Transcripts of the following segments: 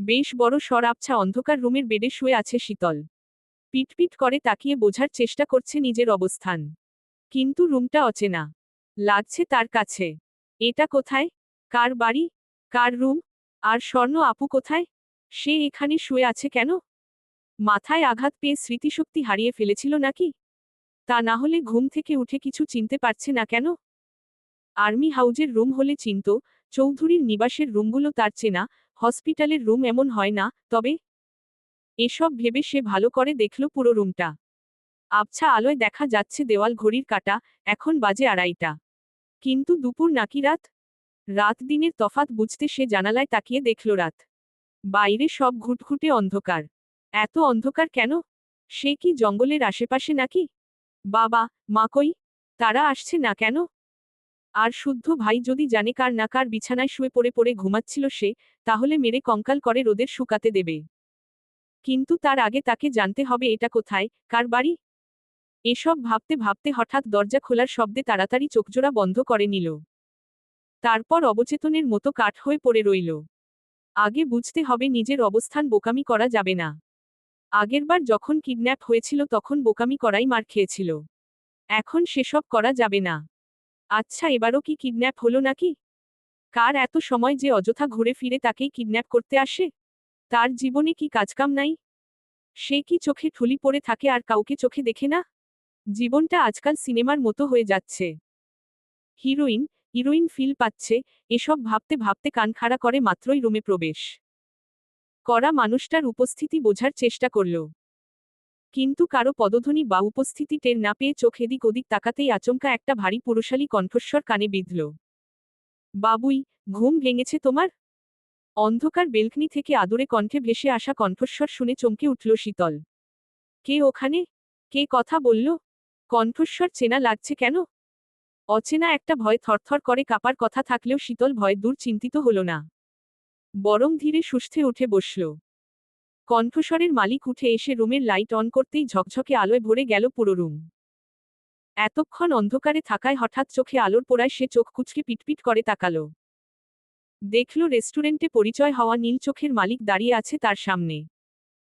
বেশ বড় সর আবছা অন্ধকার রুমের বেডে শুয়ে আছে শীতল। পিটপিট করে তাকিয়ে বোঝার চেষ্টা করছে নিজের অবস্থান। কিন্তু রুমটা অচেনা। লাগছে তার কাছে। এটা কোথায়? কার বাড়ি? কার রুম? আর স্বর্ণ আপু কোথায়? সে এখানে শুয়ে আছে কেন? মাথায় আঘাত পেয়ে স্মৃতিশক্তি হারিয়ে ফেলেছিল নাকি? তা না হলে ঘুম থেকে উঠে কিছু চিনতে পারছে না কেন? আর্মি হাউজের রুম হলে চিনত, চৌধুরীর নিবাসের রুমগুলো তার চেনা হসপিটালের রুম এমন হয় না, তবে এসব ভেবে সে ভালো করে দেখল পুরো রুমটা। আবছা আলোয় দেখা যাচ্ছে দেওয়াল ঘড়ির কাটা, এখন বাজে আড়াইটা। কিন্তু দুপুর নাকি রাত? রাত দিনের তফাত বুঝতে সে জানালায় তাকিয়ে দেখল রাত। বাইরে সব ঘুটঘুটে অন্ধকার। এত অন্ধকার কেন? সে কি জঙ্গলের আশেপাশে নাকি? বাবা, মা কই? তারা আসছে না কেন? আর শুদ্ধ ভাই যদি জানে কার না কার বিছানায় শুয়ে পড়ে পড়ে ঘুমাচ্ছিল সে, তাহলে মেরে কঙ্কাল করে রোদের শুকাতে দেবে। কিন্তু তার আগে তাকে জানতে হবে এটা কোথায়, কার বাড়ি? এসব ভাবতে ভাবতে হঠাৎ দরজা খোলার শব্দে তাড়াতাড়ি চোখজোড়া বন্ধ করে নিল। তারপর অবচেতনের মতো কাঠ হয়ে পড়ে রইল। আগে বুঝতে হবে নিজের অবস্থান বোকামি করা যাবে না। আগেরবার যখন কিডন্যাপ হয়েছিল তখন বোকামি করাই মার খেয়েছিল। এখন সেসব করা যাবে না। আচ্ছা এবারও কি কিডন্যাপ হলো নাকি? কার এত সময় যে অযথা ঘুরে ফিরে তাকেই কিডন্যাপ করতে আসে? তার জীবনে কি কাজকাম নাই? সে কি চোখে ঠুলি পড়ে থাকে আর কাউকে চোখে দেখে না? জীবনটা আজকাল সিনেমার মতো হয়ে যাচ্ছে। হিরোইন হিরোইন ফিল পাচ্ছে, এসব ভাবতে ভাবতে কান খাড়া করে মাত্রই রুমে প্রবেশ। করা মানুষটার উপস্থিতি বোঝার চেষ্টা করল। কিন্তু কারও পদধ্বনি বা উপস্থিতি টের না পেয়ে চোখ এদিক ওদিক তাকাতেই আচমকা একটা ভারী পুরুষালী কণ্ঠস্বর কানে বিঁধল। বাবুই, ঘুম ভেঙেছে তোমার? অন্ধকার বেলকনি থেকে আদরে কণ্ঠে ভেসে আসা কণ্ঠস্বর শুনে চমকে উঠল শীতল। কে ওখানে? কে কথা বলল? কণ্ঠস্বর চেনা লাগছে কেন? অচেনা একটা ভয় থরথর করে কাপার কথা থাকলেও শীতল ভয় দূর চিন্তিত হল না। বরং ধীরে সুস্থে উঠে বসল। কণ্ঠস্বরের মালিক উঠে এসে রুমের লাইট অন করতেই ঝকঝকে আলোয় ভরে গেল পুরো রুম। এতক্ষণ অন্ধকারে থাকায় হঠাৎ চোখে আলোর পোড়ায় সে চোখ কুচকে পিটপিট করে তাকাল। দেখল রেস্টুরেন্টে পরিচয় হওয়া নীল চোখের মালিক দাঁড়িয়ে আছে তার সামনে।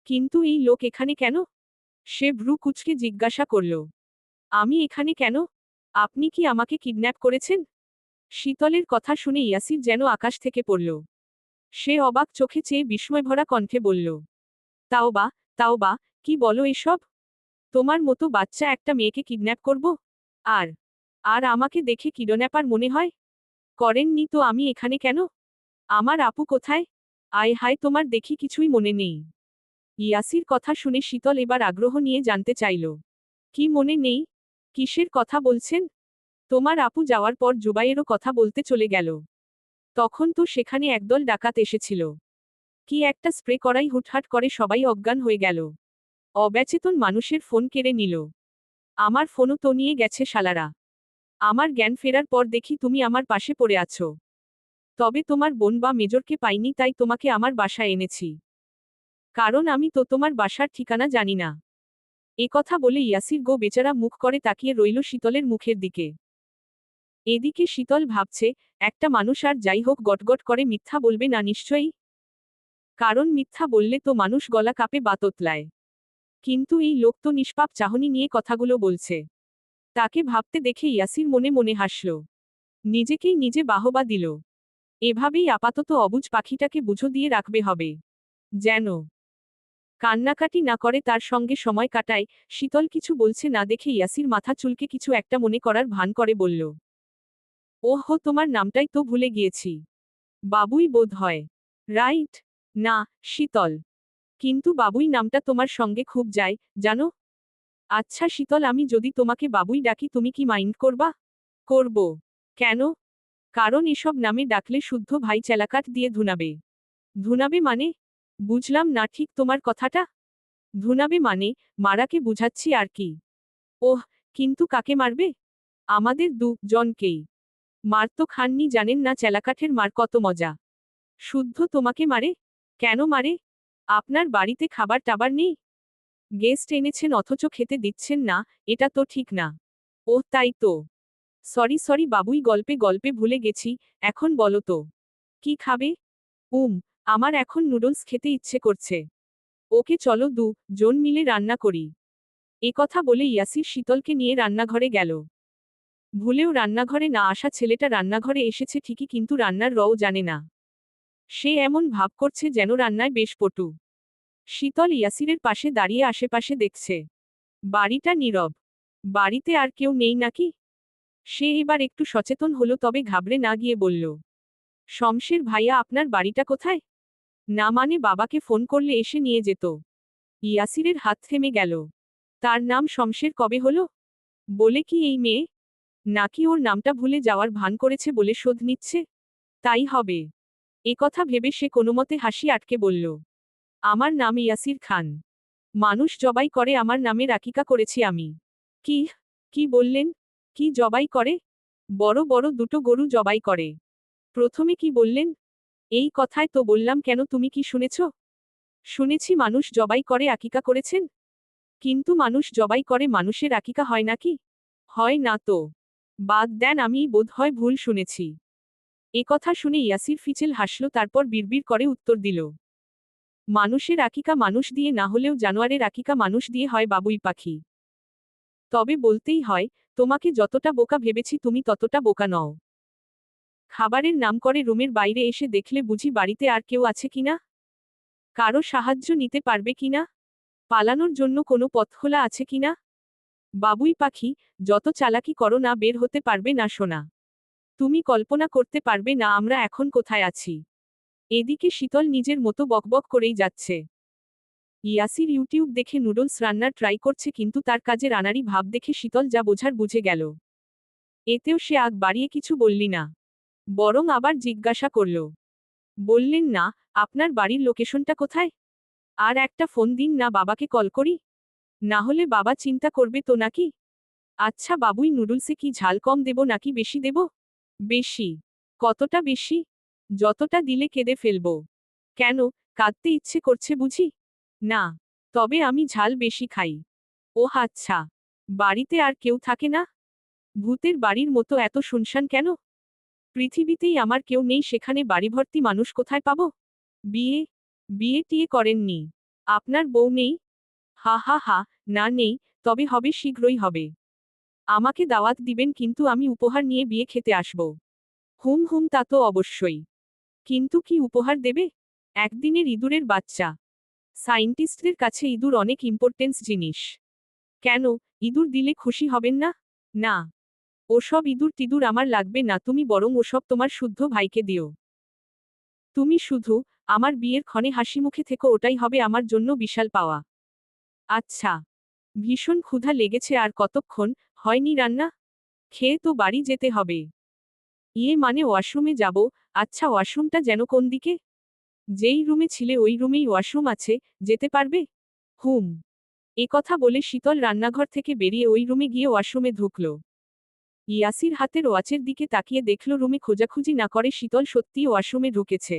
কিন্তু এই লোক এখানে কেন? সে ভ্রু কুচকে জিজ্ঞাসা করল। আমি এখানে কেন? আপনি কি আমাকে কিডন্যাপ করেছেন? শীতলের কথা শুনে ইয়াসির যেন আকাশ থেকে পড়ল। সে অবাক চোখে চেয়ে বিস্ময়ভরা কণ্ঠে বলল তাও বা তাও বা, কি বলো এসব? তোমার মতো বাচ্চা একটা মেয়েকে কিডন্যাপ করব? আর আর আমাকে দেখে কিডন্যাপার মনে হয়? করেননি তো আমি এখানে কেন? আমার আপু কোথায়? আয় হায় তোমার দেখি কিছুই মনে নেই। ইয়াসির কথা শুনে শীতল এবার আগ্রহ নিয়ে জানতে চাইল। কি মনে নেই? কিসের কথা বলছেন? তোমার আপু যাওয়ার পর জুবাইয়েরও কথা বলতে চলে গেল। তখন তো সেখানে একদল ডাকাত এসেছিল। কি একটা স্প্রে করাই হুটহাট করে সবাই অজ্ঞান হয়ে গেল। অব্যাচেতন মানুষের ফোন কেড়ে নিল। আমার ফোনও তো নিয়ে গেছে শালারা। আমার জ্ঞান ফেরার পর দেখি তুমি আমার পাশে পড়ে আছো। তবে তোমার বোন বা মেজরকে পাইনি তাই তোমাকে আমার বাসায় এনেছি। কারণ আমি তো তোমার বাসার ঠিকানা জানি না। এ কথা বলে ইয়াসির গো বেচারা মুখ করে তাকিয়ে রইল শীতলের মুখের দিকে। এদিকে শীতল ভাবছে, একটা মানুষ আর যাই হোক গটগট করে মিথ্যা বলবে না নিশ্চয়ই? কারণ মিথ্যা বললে তো মানুষ গলা কাপে বাততলায় কিন্তু এই লোক তো নিষ্পাপ চাহনি নিয়ে কথাগুলো বলছে। তাকে ভাবতে দেখে ইয়াসির মনে মনে হাসল। নিজেকেই নিজে বাহবা দিল। এভাবেই আপাতত অবুজ পাখিটাকে বুঝো দিয়ে রাখবে হবে। যেন কান্নাকাটি না করে তার সঙ্গে সময় কাটায়, শীতল কিছু বলছে না দেখে ইয়াসির মাথা চুলকে কিছু একটা মনে করার ভান করে বলল, ওহ, তোমার নামটাই তো ভুলে গিয়েছি। বাবুই বোধ হয় রাইট? না, শীতল। কিন্তু বাবুই নামটা তোমার সঙ্গে খুব যায়, জানো? আচ্ছা শীতল, আমি যদি তোমাকে বাবুই ডাকি, তুমি কি মাইন্ড করবা? করব। কেন? কারণ এসব নামে ডাকলে শুদ্ধ ভাই চেলাকাট দিয়ে ধুনাবে। ধুনাবে মানে? বুঝলাম না, ঠিক তোমার কথাটা? ধুনাবে মানে মারাকে বুঝাচ্ছি আর কি। ওহ, কিন্তু কাকে মারবে? আমাদের দু জনকেই মার তো খাননি, জানেন না, চেলাকাঠের মার কত মজা। শুদ্ধ তোমাকে মারে? কেন মারে? আপনার বাড়িতে খাবার টাবার নেই? গেস্ট এনেছেন অথচ খেতে দিচ্ছেন না, এটা তো ঠিক না। ও, তাই তো। সরি সরি, বাবুই, গল্পে গল্পে ভুলে গেছি, এখন বলো তো। কি খাবে? উম, আমার এখন নুডলস খেতে ইচ্ছে করছে। ওকে চলো দু, জন মিলে রান্না করি। এ কথা বলে ইয়াসির শীতলকে নিয়ে রান্নাঘরে গেল। ভুলেও রান্নাঘরে না আসা ছেলেটা রান্নাঘরে এসেছে ঠিকই কিন্তু রান্নার রও জানে না। সে এমন ভাব করছে যেন রান্নায় বেশ পটু। শীতল ইয়াসিরের পাশে দাঁড়িয়ে আশেপাশে দেখছে। বাড়িটা নীরব। বাড়িতে আর কেউ নেই নাকি? সে এবার একটু সচেতন হলো তবে ঘাবড়ে না গিয়ে বলল, শমশের ভাইয়া আপনার বাড়িটা কোথায়? না মানে বাবাকে ফোন করলে এসে নিয়ে যেত। ইয়াসিরের হাত থেমে গেল। তার নাম শমশের কবে হলো? বলে কি এই মেয়ে? নাকি ওর নামটা ভুলে যাওয়ার ভান করেছে বলে শোধ নিচ্ছে? তাই হবে। এ কথা ভেবে সে কোনোমতে হাসি আটকে বলল, আমার নাম ইয়াসির খান। মানুষ জবাই করে আমার নামে রাকিকা করেছি আমি। কি কি বললেন? কি জবাই করে? বড় বড় দুটো গরু জবাই করে। প্রথমে কি বললেন? এই কথায় তো বললাম কেন তুমি কি শুনেছ? শুনেছি মানুষ জবাই করে আকিকা করেছেন। কিন্তু মানুষ জবাই করে মানুষের আকিকা হয় নাকি? হয় না তো। বাদ দেন আমি বোধ হয় ভুল শুনেছি। এ কথা শুনে ইয়াসির ফিচেল হাসল, তারপর বিড়বিড় করে উত্তর দিল, মানুষের আকিকা মানুষ দিয়ে না হলেও জানোয়ারের আকিকা মানুষ দিয়ে হয় বাবুই পাখি। তবে বলতেই হয়, তোমাকে যতটা বোকা ভেবেছি তুমি ততটা বোকা নও। খাবারের নাম করে রুমের বাইরে এসে দেখলে বুঝি বাড়িতে আর কেউ আছে কিনা কারও সাহায্য নিতে পারবে কিনা পালানোর জন্য কোনো পথ খোলা আছে কিনা বাবুই পাখি, যত চালাকি করো না বের হতে পারবে না শোনা তুমি কল্পনা করতে পারবে না আমরা এখন কোথায় আছি। এদিকে শীতল নিজের মতো বকবক করেই যাচ্ছে। ইয়াসির ইউটিউব দেখে নুডলস রান্নার ট্রাই করছে কিন্তু তার কাজের আনারি ভাব দেখে শীতল যা বোঝার বুঝে গেল। এতেও সে আগ বাড়িয়ে কিছু বললি না। বরং আবার জিজ্ঞাসা করল, বললেন না, আপনার বাড়ির লোকেশনটা কোথায়? আর একটা ফোন দিন না বাবাকে কল করি? না হলে বাবা চিন্তা করবে তো নাকি? আচ্ছা বাবুই নুডলসে কি ঝাল কম দেব নাকি বেশি দেব? বেশি। কতটা বেশি? যতটা দিলে কেঁদে ফেলব। কেন? কাঁদতে ইচ্ছে করছে বুঝি? না। তবে আমি ঝাল বেশি খাই। ও আচ্ছা। বাড়িতে আর কেউ থাকে না? ভূতের বাড়ির মতো এত শুনশান কেন? পৃথিবীতেই আমার কেউ নেই সেখানে বাড়িভর্তি মানুষ কোথায় পাব? বিয়ে? বিয়ে টিয়ে করেননি। আপনার বউ নেই? হা হা হা, না নেই, তবে হবে, শীঘ্রই হবে। আমাকে দাওয়াত দিবেন, কিন্তু আমি উপহার নিয়ে বিয়ে খেতে আসব। হুম হুম, তা তো অবশ্যই। কিন্তু কি উপহার দেবে? একদিনের ইঁদুরের বাচ্চা। সায়েন্টিস্টদের কাছে ইঁদুর অনেক ইম্পর্টেন্স জিনিস। কেন? ইঁদুর দিলে খুশি হবেন না? না। ওসব ইঁদুর টিদুর আমার লাগবে না, তুমি বরং ওসব তোমার শুদ্ধ ভাইকে দিও। তুমি শুধু আমার বিয়ের ক্ষণে হাসি মুখে থেকো, ওটাই হবে আমার জন্য বিশাল পাওয়া। আচ্ছা। ভীষণ ক্ষুধা লেগেছে আর কতক্ষণ হয়নি রান্না? খেয়ে তো বাড়ি যেতে হবে। ইয়ে মানে ওয়াশরুমে যাব। আচ্ছা ওয়াশরুমটা যেন কোন দিকে? যেই রুমে ছিলে ওই রুমেই ওয়াশরুম আছে, যেতে পারবে? হুম। এ কথা বলে শীতল রান্নাঘর থেকে বেরিয়ে ওই রুমে গিয়ে ওয়াশরুমে ঢুকল। ইয়াসির হাতের ওয়াচের দিকে তাকিয়ে দেখল রুমে খোঁজাখুঁজি না করে শীতল সত্যিই ওয়াশরুমে ঢুকেছে।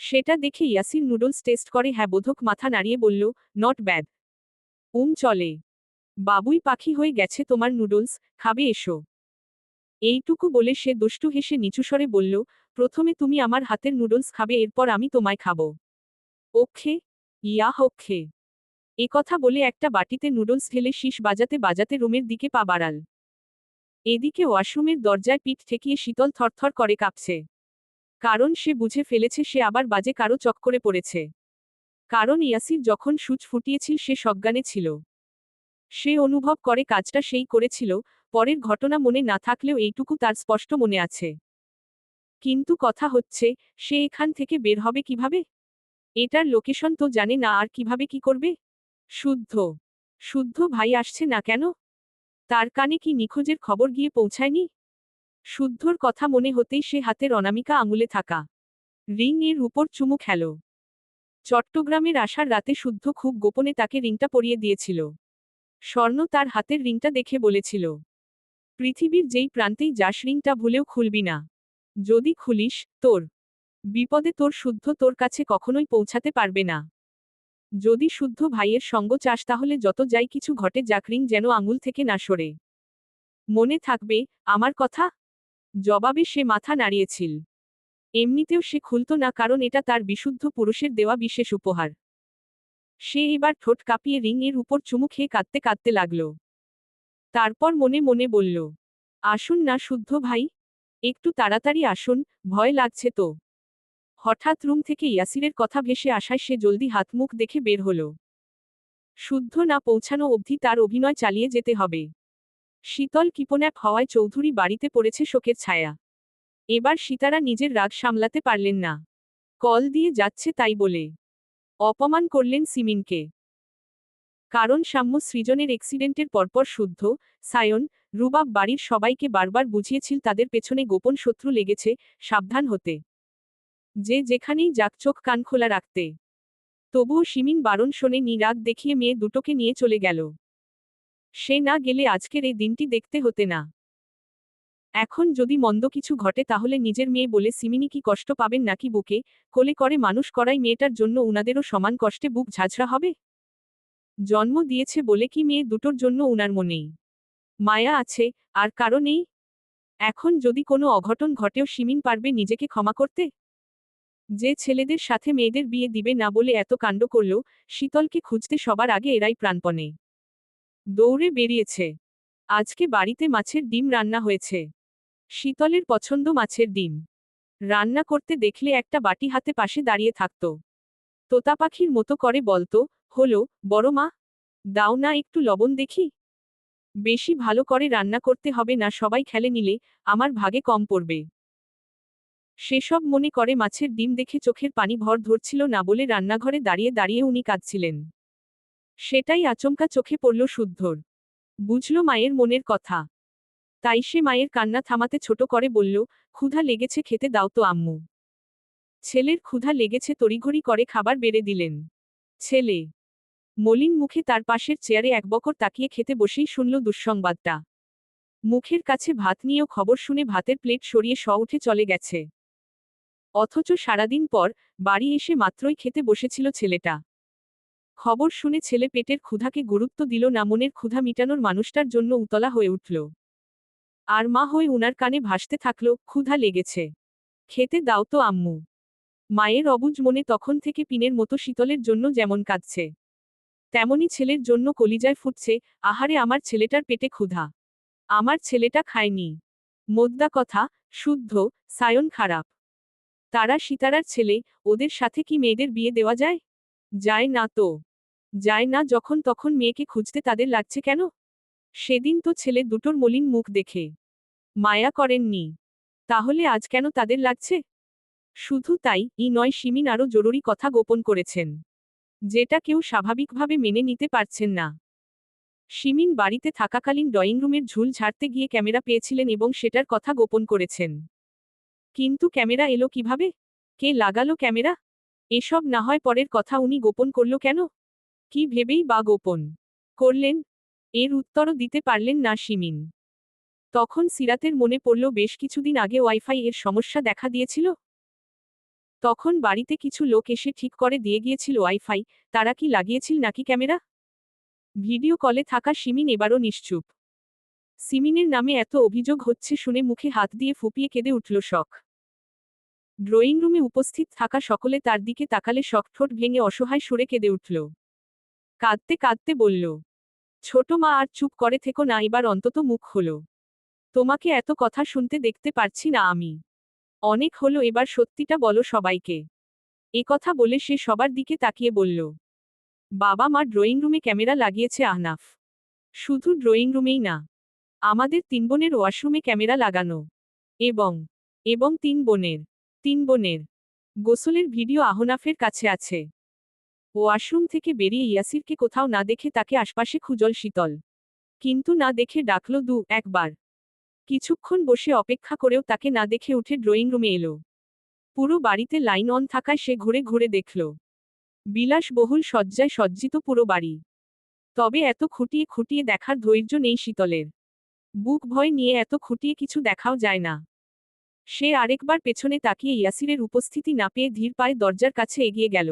সেটা দেখে ইয়াসির নুডলস টেস্ট করে হ্যাঁ বোধক মাথা নাড়িয়ে বলল, নট ব্যাড। উম চলে। বাবুই পাখি হয়ে গেছে তোমার নুডলস, খাবে এসো। এইটুকু বলে সে দুষ্টু হেসে নিচুস্বরে বলল, প্রথমে তুমি আমার হাতের নুডলস খাবে, এরপর আমি তোমায় খাব। ওখে, ইয়া হক্ষে এ কথা বলে একটা বাটিতে নুডলস ঢেলে শীষ বাজাতে বাজাতে রুমের দিকে পা বাড়াল। এদিকে ওয়াশরুমের দরজায় পিঠ ঠেকিয়ে শীতল থরথর করে কাঁপছে। কারণ সে বুঝে ফেলেছে সে আবার বাজে কারও চক্করে পড়েছে। কারণ ইয়াসির যখন সুচ ফুটিয়েছিল সে সজ্ঞানে ছিল। সে অনুভব করে কাজটা সেই করেছিল, পরের ঘটনা মনে না থাকলেও এইটুকু তার স্পষ্ট মনে আছে। কিন্তু কথা হচ্ছে, সে এখান থেকে বের হবে কীভাবে? এটার লোকেশন তো জানে না আর কীভাবে কি করবে? শুদ্ধ। শুদ্ধ ভাই আসছে না কেন? তার কানে কি নিখোঁজের খবর গিয়ে পৌঁছায়নি? শুদ্ধর কথা মনে হতেই সে হাতের অনামিকা আঙুলে থাকা। রিং এর উপর চুমু খেল। চট্টগ্রামের আসার রাতে শুদ্ধ খুব গোপনে তাকে রিংটা পরিয়ে দিয়েছিল। স্বর্ণ তার হাতের রিংটা দেখে বলেছিল, পৃথিবীর যেই প্রান্তেই যাস, রিংটা ভুলেও খুলবি না। যদি খুলিস, তোর বিপদে তোর শুদ্ধ তোর কাছে কখনোই পৌঁছাতে পারবে না। যদি শুদ্ধ ভাইয়ের সঙ্গ চাস, তাহলে যত যাই কিছু ঘটে যাক, রিং যেন আঙুল থেকে না সরে। মনে থাকবে, আমার কথা? জবাবে সে মাথা নাড়িয়েছিল। এমনিতেও সে খুলত না, কারণ এটা তার বিশুদ্ধ পুরুষের দেওয়া বিশেষ উপহার। সে এবার ঠোঁট কাঁপিয়ে রিং এর উপর চুমু খেয়ে কাঁদতে কাঁদতে লাগল। তারপর মনে মনে বলল, আসুন না শুদ্ধ ভাই, একটু তাড়াতাড়ি আসুন, ভয় লাগছে তো। হঠাৎ রুম থেকে ইয়াসিরের কথা ভেসে আসায় সে জলদি হাত মুখ দেখে বের হল। শুদ্ধ না পৌঁছানো অবধি তার অভিনয় চালিয়ে যেতে হবে। শীতল কিপন্যাপ হওয়ায় চৌধুরী বাড়িতে পড়েছে শোকের ছায়া। এবার সীতারা নিজের রাগ সামলাতে পারলেন না। কল দিয়ে যাচ্ছে তাই বলে। অপমান করলেন সিমিনকে। কারণ সাম্য সৃজনের এক্সিডেন্টের পরপর শুদ্ধ, সায়ন, রুবাব বাড়ির সবাইকে বারবার বুঝিয়েছিল তাদের পেছনে গোপন শত্রু লেগেছে, সাবধান হতে। যে যেখানেই যাক চোখ কান খোলা রাখতে। তবুও সিমিন বারণ শোনে নি রাগ দেখিয়ে মেয়ে দুটোকে নিয়ে চলে গেল। সে না গেলে আজকের এই দিনটি দেখতে হতে না। এখন যদি মন্দ কিছু ঘটে তাহলে নিজের মেয়ে বলে সিমিনি কি কষ্ট পাবেন নাকি বুকে? কোলে করে মানুষ করাই মেয়েটার জন্য উনাদেরও সমান কষ্টে বুক ঝাঁঝরা হবে? জন্ম দিয়েছে বলে কি মেয়ে দুটোর জন্য উনার মনেই মায়া আছে, আর কারও নেই? এখন যদি কোনো অঘটন ঘটেও সিমিন পারবে নিজেকে ক্ষমা করতে? যে ছেলেদের সাথে মেয়েদের বিয়ে দিবে না বলে এত কাণ্ড করল শীতলকে খুঁজতে সবার আগে এরাই প্রাণপণে। দৌড়ে বেরিয়েছে। আজকে বাড়িতে মাছের ডিম রান্না হয়েছে। শীতলের পছন্দ মাছের ডিম। রান্না করতে দেখলে একটা বাটি হাতে পাশে দাঁড়িয়ে থাকত। তোতা পাখির মতো করে বলতো, হলো, বড় মা, দাও না একটু লবণ দেখি। বেশি ভালো করে রান্না করতে হবে না, সবাই খেলে নিলে আমার ভাগে কম পড়বে। সেসব মনে করে মাছের ডিম দেখে চোখের পানি ভর ধরছিল না বলে রান্নাঘরে দাঁড়িয়ে দাঁড়িয়ে উনি কাঁদছিলেন। সেটাই আচমকা চোখে পড়ল শুদ্ধর। বুঝল মায়ের মনের কথা। তাই সে মায়ের কান্না থামাতে ছোট করে বলল, ক্ষুধা লেগেছে খেতে দাও তো আম্মু। ছেলের ক্ষুধা লেগেছে তড়িঘড়ি করে খাবার বেড়ে দিলেন। ছেলে মলিন মুখে তার পাশের চেয়ারে এক বকর তাকিয়ে খেতে বসেই শুনল দুঃসংবাদটা। মুখের কাছে ভাত নিয়েও খবর শুনে ভাতের প্লেট সরিয়ে স উঠে চলে গেছে। অথচ সারাদিন পর বাড়ি এসে মাত্রই খেতে বসেছিল ছেলেটা। খবর শুনে ছেলে পেটের ক্ষুধাকে গুরুত্ব দিল না, মনের ক্ষুধা মিটানোর মানুষটার জন্য উতলা হয়ে উঠল। আর মা হয়ে উনার কানে ভাসতে থাকল, ক্ষুধা লেগেছে। খেতে দাও তো, আম্মু। মায়ের অবুজ মনে তখন থেকে পিনের মতো শীতলের জন্য যেমন কাঁদছে। তেমনি ছেলের জন্য কলিজায় ফুটছে, আহারে আমার ছেলেটার পেটে ক্ষুধা। আমার ছেলেটা খায়নি। মোদ্দা কথা, শুদ্ধ, সায়ন খারাপ। তারা সীতারার ছেলে, ওদের সাথে কি মেয়েদের বিয়ে দেওয়া যায়? যায় না তো। যায় না যখন তখন মেয়েকে খুঁজতে তাদের লাগছে কেন? সেদিন তো ছেলে দুটোর মলিন মুখ দেখে। মায়া করেননি। তাহলে আজ কেন তাদের লাগছে? শুধু তাই, ই নয় সিমিন আরও জরুরি কথা গোপন করেছেন। যেটা কেউ স্বাভাবিকভাবে মেনে নিতে পারছেন না। সিমিন বাড়িতে থাকাকালীন ড্রয়িং রুমের ঝুল ঝাড়তে গিয়ে ক্যামেরা পেয়েছিলেন এবং সেটার কথা গোপন করেছেন। কিন্তু ক্যামেরা এলো কীভাবে? কে লাগালো ক্যামেরা? এসব না হয় পরের কথা উনি গোপন করল কেন? কি ভেবেই বা গোপন করলেন? এর উত্তরও দিতে পারলেন না সিমিন তখন সিরাতের মনে পড়ল, বেশ কিছুদিন আগে ওয়াইফাই এর সমস্যা দেখা দিয়েছিল? তখন বাড়িতে কিছু লোক এসে ঠিক করে দিয়ে গিয়েছিল, ওয়াইফাই, তারা কি লাগিয়েছিল নাকি ক্যামেরা? ভিডিও কলে থাকা সিমিন এবারও নিশ্চুপ। সিমিনের নামে এত অভিযোগ হচ্ছে শুনে মুখে হাত দিয়ে ফুপিয়ে কেঁদে উঠল শখ। ড্রয়িং রুমে উপস্থিত থাকা সকলে তার দিকে তাকালে শখ ঠোঁট ভেঙে অসহায় সুরে কেঁদে উঠল। কাঁদতে কাঁদতে বলল ছোট মা আর চুপ করে থেকো না, এবার অন্তত মুখ হলো তোমাকে এত কথা শুনতে দেখতে পারছি না আমি। অনেক হলো, এবার সত্যিটা বলো সবাইকে। এ কথা বলে সে সবার দিকে তাকিয়ে বলল, বাবা মা, ড্রয়িং রুমে ক্যামেরা লাগিয়েছে আহনাফ। শুধু ড্রয়িং রুমেই না, আমাদের তিন বোনের ওয়াশরুমে ক্যামেরা লাগানো। এবং এবং তিন বোনের তিন বোনের গোসলের ভিডিও আহনাফের কাছে আছে। ওয়াশরুম থেকে বেরিয়ে ইয়াসিরকে কোথাও না দেখে তাকে আশপাশে খুজল শীতল। কিন্তু না দেখে ডাকল দু, একবার। কিছুক্ষণ বসে অপেক্ষা করেও তাকে না দেখে উঠে ড্রয়িং রুমে এলো। পুরো বাড়িতে লাইন অন থাকায় সে ঘুরে ঘুরে দেখল। বিলাসবহুল সজ্জায় সজ্জিত পুরো বাড়ি। তবে এত খুঁটিয়ে খুঁটিয়ে দেখার ধৈর্য নেই শীতলের। বুক ভয় নিয়ে এত খুঁটিয়ে কিছু দেখাও যায় না। সে আরেকবার পেছনে তাকিয়ে ইয়াসিরের উপস্থিতি না পেয়ে ধীর পায়ে দরজার কাছে এগিয়ে গেল।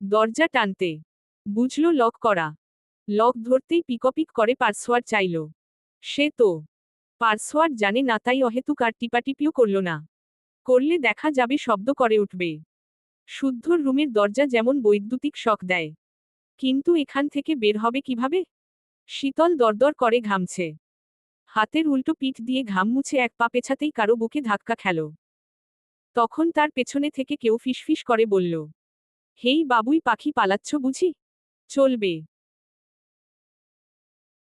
দরজা টানতে। বুঝল, লক করা। লক ধরতেই পিকপিক করে পার্সওয়ার্ড চাইল। সে তো। পার্সওয়ার্ড জানে না, তাই অহেতুক আর টিপাটিপিও করল না। করলে দেখা যাবে শব্দ করে উঠবে। শুদ্ধর রুমের দরজা যেমন বৈদ্যুতিক শখ দেয়। কিন্তু এখান থেকে বের হবে কীভাবে? শীতল দরদর করে ঘামছে। হাতের উল্টো পিঠ দিয়ে ঘাম মুছে এক পা পেছাতেই কারও বুকে ধাক্কা খেল। তখন তার পেছনে থেকে কেউ ফিসফিস করে বলল হেই বাবুই পাখি পালাচ্ছ বুঝি? চলবে।